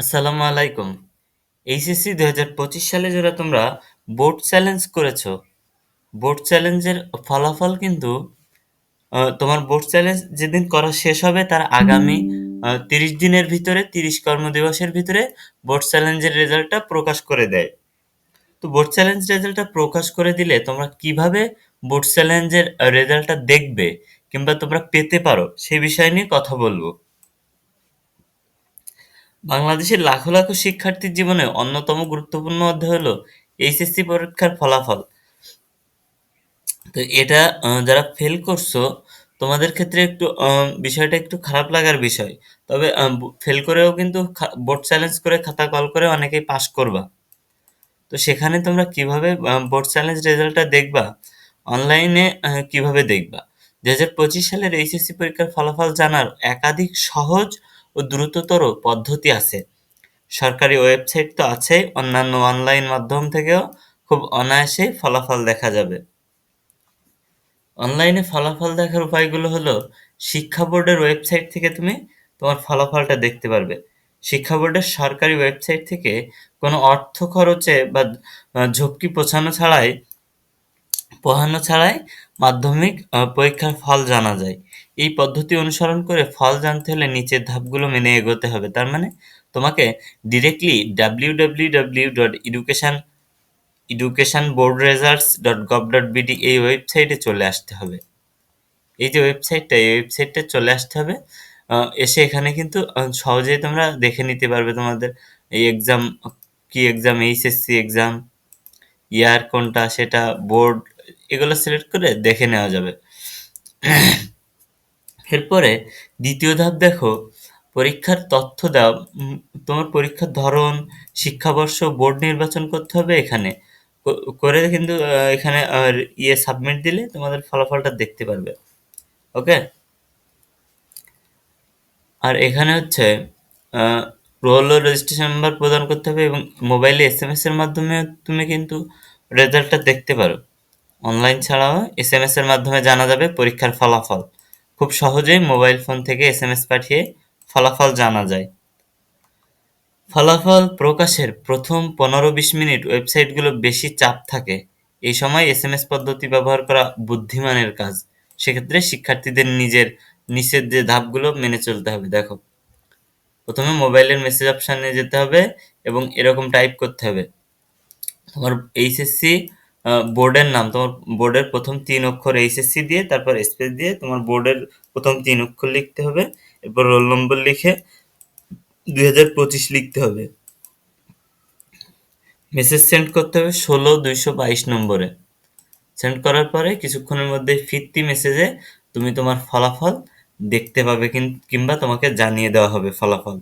আসসালামু আলাইকুম। এইচএসসি দু হাজার পঁচিশ সালে যারা তোমরা বোর্ড চ্যালেঞ্জ করেছ, বোর্ড চ্যালেঞ্জের ফলাফল কিন্তু তোমার বোর্ড চ্যালেঞ্জ যেদিন করা শেষ হবে, তার আগামী তিরিশ দিনের ভিতরে, তিরিশ কর্মদিবসের ভিতরে বোর্ড চ্যালেঞ্জের রেজাল্টটা প্রকাশ করে দেয়। তো বোর্ড চ্যালেঞ্জ রেজাল্টটা প্রকাশ করে দিলে তোমরা কীভাবে বোর্ড চ্যালেঞ্জের রেজাল্টটা দেখবে কিংবা তোমরা পেতে পারো সেই বিষয় নিয়ে কথা বলব। বাংলাদেশের লাখো লাখো শিক্ষার্থীর জীবনে অন্যতম গুরুত্বপূর্ণ অধ্যায় হলো এইচএসসি পরীক্ষার ফলাফল। তো এটা যারা ফেল করছ, তোমাদের ক্ষেত্রে একটু বিষয়টা একটু খারাপ লাগার বিষয়। তবে ফেল করেও কিন্তু বোর্ড চ্যালেঞ্জ করে খাতা কল করে অনেকেই পাশ করবা। তো সেখানে তোমরা কীভাবে বোর্ড চ্যালেঞ্জ রেজাল্টটা দেখবা? অনলাইনে কীভাবে দেখবা? দু হাজার পঁচিশ সালের এইচএসসি পরীক্ষার ফলাফল জানার একাধিক সহজ ও দ্রুততর পদ্ধতি আছে। সরকারি ওয়েবসাইট তো আছেই অন্যান্য অনলাইন মাধ্যম থেকেও খুব অনায়াসেই ফলাফল দেখা যাবে। অনলাইনে ফলাফল দেখার উপায়গুলো হলো, শিক্ষা বোর্ডের ওয়েবসাইট থেকে তুমি তোমার ফলাফলটা দেখতে পারবে। শিক্ষা বোর্ডের সরকারি ওয়েবসাইট থেকে কোনো অর্থ খরচে বা ঝক্কি পোছানো ছাড়াই পোহানো ছাড়াই মাধ্যমিক পরীক্ষার ফল জানা যায়। এই পদ্ধতি অনুসরণ করে ফল জানতে হলে নিচের ধাপগুলো মেনে এগোতে হবে। তার মানে তোমাকে directly W W W dot education education board results dot gov dot BD এই ওয়েবসাইটে চলে আসতে হবে। এই যে ওয়েবসাইটটা এই ওয়েবসাইটটা চলে আসতে হবে। এসে এখানে কিন্তু সহজেই তোমরা দেখে নিতে পারবে তোমাদের এই এক্সাম কি এক্সাম এইচএসসি এক্সাম ইয়ার কোনটা, সেটা বোর্ড এগুলো সিলেক্ট করে দেখে নেওয়া যাবে। এরপরে দ্বিতীয় ধাপ দেখো, পরীক্ষার তথ্য দাও। তোমার পরীক্ষার ধরন, শিক্ষাবর্ষ, বোর্ড নির্বাচন করতে হবে এখানে। করে কিন্তু এখানে আর ইয়ে সাবমিট দিলে তোমাদের ফলাফলটা দেখতে পারবে। ওকে আর এখানে হচ্ছে রোল রেজিস্ট্রেশন নাম্বার প্রদান করতে হবে এবং মোবাইলে এস এম এস এর মাধ্যমে তুমি কিন্তু রেজাল্টটা দেখতে পারো। অনলাইন ছাড়াও এস এম এর মাধ্যমে জানা যাবে পরীক্ষার ফলাফল। খুব সহজেই মোবাইল ফোন থেকে এস এম এস পাঠিয়ে ফলাফল জানা যায়। ফলাফল প্রকাশের প্রথম পনেরো বিশ মিনিট ওয়েবসাইটগুলো বেশি চাপ থাকে। এই সময় এস এম এস পদ্ধতি ব্যবহার করা বুদ্ধিমানের কাজ। সেক্ষেত্রে শিক্ষার্থীদের নিজের নিচের যে ধাপগুলো মেনে চলতে হবে, দেখো। প্রথমে মোবাইলের মেসেজ অপশানে যেতে হবে এবং এরকম টাইপ করতে হবে। তোমার এইচএসসি বোর্ডের নাম, তোমার বোর্ডের প্রথম তিন অক্ষর এইচএসসি দিয়ে, তারপর স্পেস দিয়ে তোমার বোর্ডের প্রথম তিন অক্ষর লিখতে হবে। এরপর রোল নম্বর লিখে দুই হাজার পঁচিশ লিখতে হবে। মেসেজ সেন্ড করতে হবে ষোলো দুইশো বাইশ নম্বরে। সেন্ড করার পরে কিছুক্ষণের মধ্যে ফিরতি মেসেজে তুমি তোমার ফলাফল দেখতে পাবে কিংবা তোমাকে জানিয়ে দেওয়া হবে ফলাফল।